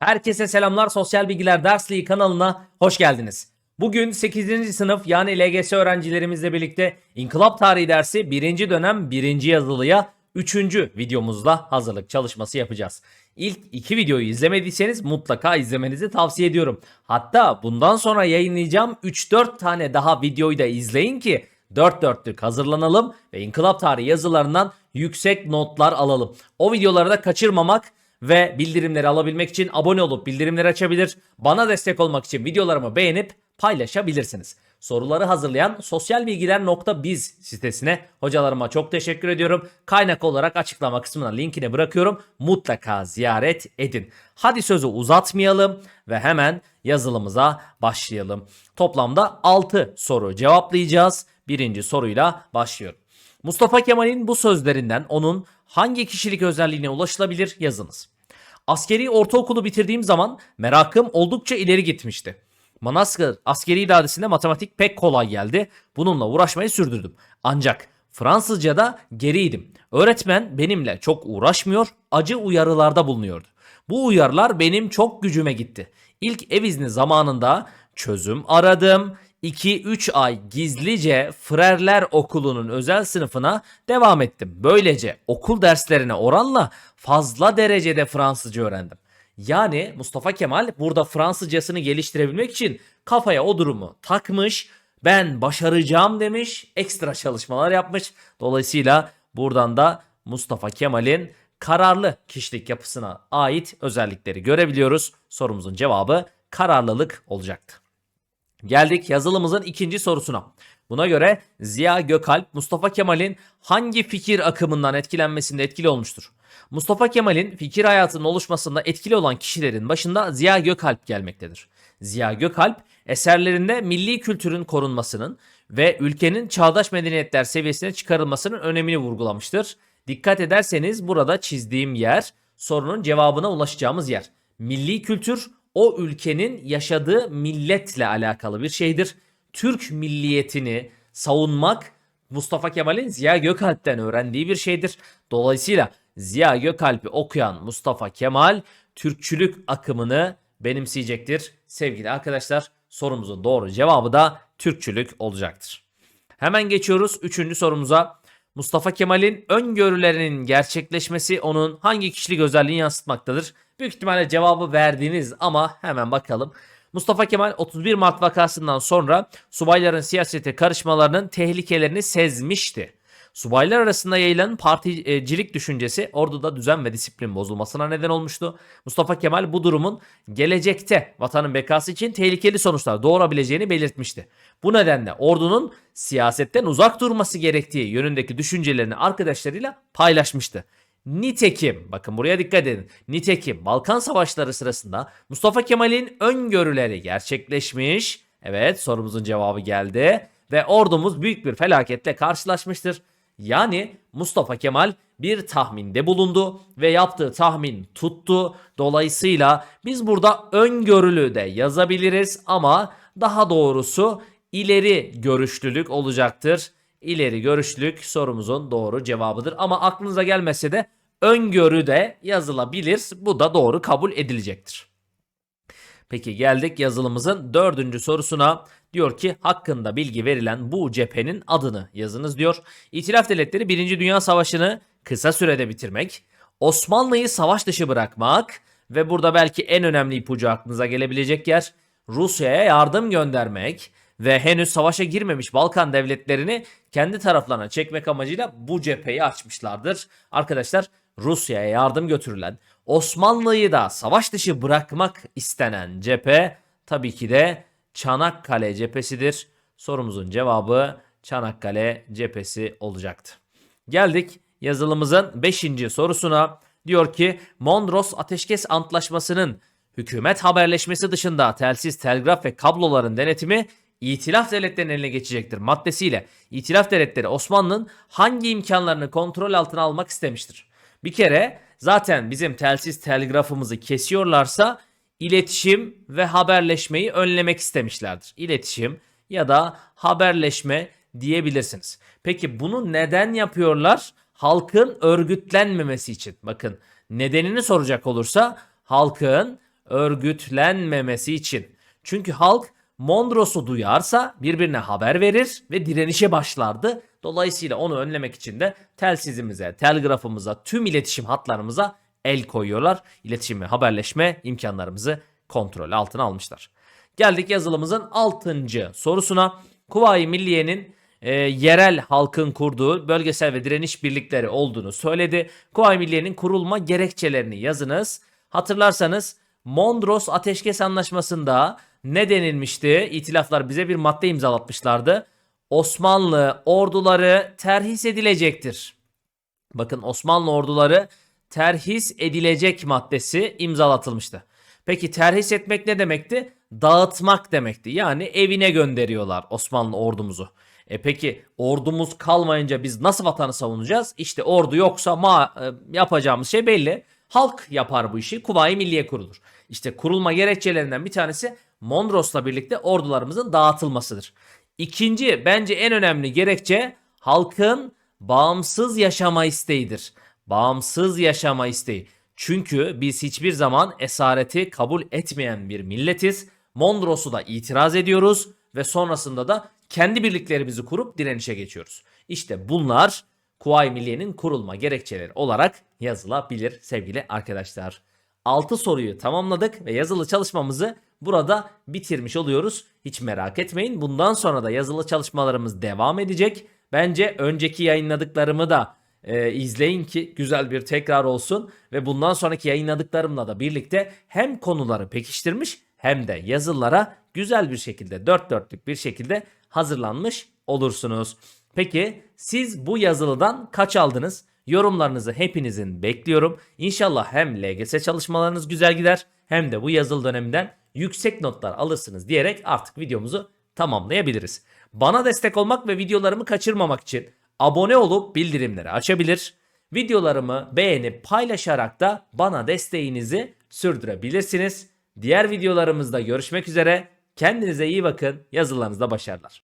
Herkese selamlar. Sosyal Bilgiler Dersliği kanalına hoş geldiniz. Bugün 8. sınıf yani LGS öğrencilerimizle birlikte İnkılap Tarihi dersi 1. dönem 1. yazılıya 3. videomuzda hazırlık çalışması yapacağız. İlk iki videoyu izlemediyseniz mutlaka izlemenizi tavsiye ediyorum. Hatta bundan sonra yayınlayacağım 3-4 tane daha videoyu da izleyin ki 4 dörtlük hazırlanalım ve İnkılap Tarihi yazılarından yüksek notlar alalım. O videoları da kaçırmamak ve bildirimleri alabilmek için abone olup bildirimleri açabilir. Bana destek olmak için videolarımı beğenip paylaşabilirsiniz. Soruları hazırlayan sosyalbilgiler.biz sitesine hocalarıma çok teşekkür ediyorum. Kaynak olarak açıklama kısmına linkini bırakıyorum. Mutlaka ziyaret edin. Hadi sözü uzatmayalım ve hemen yazılımıza başlayalım. Toplamda 6 soru cevaplayacağız. Birinci soruyla başlıyorum. Mustafa Kemal'in bu sözlerinden onun hangi kişilik özelliğine ulaşılabilir yazınız. Askeri ortaokulu bitirdiğim zaman merakım oldukça ileri gitmişti. Manastır askeri idaresinde matematik pek kolay geldi. Bununla uğraşmayı sürdürdüm. Ancak Fransızca'da geriydim. Öğretmen benimle çok uğraşmıyor, acı uyarılarda bulunuyordu. Bu uyarılar benim çok gücüme gitti. İlk ev izni zamanında çözüm aradım. 2-3 ay gizlice Frerler Okulu'nun özel sınıfına devam ettim. Böylece okul derslerine oranla fazla derecede Fransızca öğrendim. Yani Mustafa Kemal burada Fransızcasını geliştirebilmek için kafaya o durumu takmış. Ben başaracağım demiş. Ekstra çalışmalar yapmış. Dolayısıyla buradan da Mustafa Kemal'in kararlı kişilik yapısına ait özellikleri görebiliyoruz. Sorumuzun cevabı kararlılık olacaktı. Geldik yazılımızın ikinci sorusuna. Buna göre Ziya Gökalp Mustafa Kemal'in hangi fikir akımından etkilenmesinde etkili olmuştur? Mustafa Kemal'in fikir hayatının oluşmasında etkili olan kişilerin başında Ziya Gökalp gelmektedir. Ziya Gökalp eserlerinde milli kültürün korunmasının ve ülkenin çağdaş medeniyetler seviyesine çıkarılmasının önemini vurgulamıştır. Dikkat ederseniz burada çizdiğim yer sorunun cevabına ulaşacağımız yer. Milli kültür o ülkenin yaşadığı milletle alakalı bir şeydir. Türk milliyetini savunmak Mustafa Kemal'in Ziya Gökalp'ten öğrendiği bir şeydir. Dolayısıyla Ziya Gökalp'i okuyan Mustafa Kemal Türkçülük akımını benimseyecektir. Sevgili arkadaşlar sorumuzun doğru cevabı da Türkçülük olacaktır. Hemen geçiyoruz 3. sorumuza. Mustafa Kemal'in öngörülerinin gerçekleşmesi onun hangi kişilik özelliğini yansıtmaktadır? Büyük ihtimalle cevabı verdiniz ama hemen bakalım. Mustafa Kemal 31 Mart vakasından sonra subayların siyasete karışmalarının tehlikelerini sezmişti. Subaylar arasında yayılan particilik düşüncesi orduda düzen ve disiplin bozulmasına neden olmuştu. Mustafa Kemal bu durumun gelecekte vatanın bekası için tehlikeli sonuçlar doğurabileceğini belirtmişti. Bu nedenle ordunun siyasetten uzak durması gerektiği yönündeki düşüncelerini arkadaşlarıyla paylaşmıştı. Nitekim bakın buraya dikkat edin. Nitekim Balkan Savaşları sırasında Mustafa Kemal'in öngörüleri gerçekleşmiş. Evet sorumuzun cevabı geldi ve ordumuz büyük bir felaketle karşılaşmıştır. Yani Mustafa Kemal bir tahminde bulundu ve yaptığı tahmin tuttu. Dolayısıyla biz burada öngörülü de yazabiliriz ama daha doğrusu ileri görüşlülük olacaktır. İleri görüşlülük sorumuzun doğru cevabıdır. Ama aklınıza gelmese de öngörü de yazılabilir. Bu da doğru kabul edilecektir. Peki geldik yazılımızın dördüncü sorusuna. Diyor ki hakkında bilgi verilen bu cephenin adını yazınız diyor. İtilaf devletleri 1. Dünya Savaşı'nı kısa sürede bitirmek, Osmanlı'yı savaş dışı bırakmak ve burada belki en önemli ipucu aklınıza gelebilecek yer Rusya'ya yardım göndermek ve henüz savaşa girmemiş Balkan devletlerini kendi taraflarına çekmek amacıyla bu cepheyi açmışlardır. Arkadaşlar Rusya'ya yardım götürülen, Osmanlı'yı da savaş dışı bırakmak istenen cephe tabii ki de Çanakkale cephesidir. Sorumuzun cevabı Çanakkale cephesi olacaktı. Geldik yazılımızın 5. sorusuna. Diyor ki Mondros Ateşkes Antlaşması'nın hükümet haberleşmesi dışında telsiz, telgraf ve kabloların denetimi İtilaf devletlerinin eline geçecektir maddesiyle İtilaf devletleri Osmanlı'nın hangi imkanlarını kontrol altına almak istemiştir? Bir kere zaten bizim telsiz telgrafımızı kesiyorlarsa iletişim ve haberleşmeyi önlemek istemişlerdir. İletişim ya da haberleşme diyebilirsiniz. Peki bunu neden yapıyorlar? Halkın örgütlenmemesi için. Bakın nedenini soracak olursa halkın örgütlenmemesi için. Çünkü halk Mondros'u duyarsa birbirine haber verir ve direnişe başlardı. Dolayısıyla onu önlemek için de telsizimize, telgrafımıza, tüm iletişim hatlarımıza el koyuyorlar. İletişim ve haberleşme imkanlarımızı kontrol altına almışlar. Geldik yazılımızın 6. sorusuna. Kuvayi Milliye'nin e, yerel halkın kurduğu bölgesel ve direniş birlikleri olduğunu söyledi. Kuvayi Milliye'nin kurulma gerekçelerini yazınız. Hatırlarsanız Mondros Ateşkes Anlaşması'nda ne denilmişti? İtilaflar bize bir madde imzalatmışlardı. Osmanlı orduları terhis edilecektir. Bakın Osmanlı orduları terhis edilecek maddesi imzalatılmıştı. Peki terhis etmek ne demekti? Dağıtmak demekti. Yani evine gönderiyorlar Osmanlı ordumuzu. E peki ordumuz kalmayınca biz nasıl vatanı savunacağız? İşte ordu yoksa ma e, yapacağımız şey belli. Halk yapar bu işi. Kuvayi Milliye kurulur. İşte kurulma gerekçelerinden bir tanesi Mondros'la birlikte ordularımızın dağıtılmasıdır. İkinci bence en önemli gerekçe halkın bağımsız yaşama isteğidir. Bağımsız yaşama isteği. Çünkü biz hiçbir zaman esareti kabul etmeyen bir milletiz. Mondros'u da itiraz ediyoruz ve sonrasında da kendi birliklerimizi kurup direnişe geçiyoruz. İşte bunlar Kuvayi Milliye'nin kurulma gerekçeleri olarak yazılabilir sevgili arkadaşlar. 6 soruyu tamamladık ve yazılı çalışmamızı burada bitirmiş oluyoruz. Hiç merak etmeyin. Bundan sonra da yazılı çalışmalarımız devam edecek. Bence önceki yayınladıklarımı da e, izleyin ki güzel bir tekrar olsun ve bundan sonraki yayınladıklarımla da birlikte hem konuları pekiştirmiş hem de yazılara güzel bir şekilde dört dörtlük bir şekilde hazırlanmış olursunuz. Peki siz bu yazılıdan kaç aldınız? Yorumlarınızı hepinizin bekliyorum. İnşallah hem LGS çalışmalarınız güzel gider hem de bu yazılı döneminden yüksek notlar alırsınız diyerek artık videomuzu tamamlayabiliriz. Bana destek olmak ve videolarımı kaçırmamak için abone olup bildirimleri açabilir. Videolarımı beğenip paylaşarak da bana desteğinizi sürdürebilirsiniz. Diğer videolarımızda görüşmek üzere. Kendinize iyi bakın. Yazılarınızda başarılar.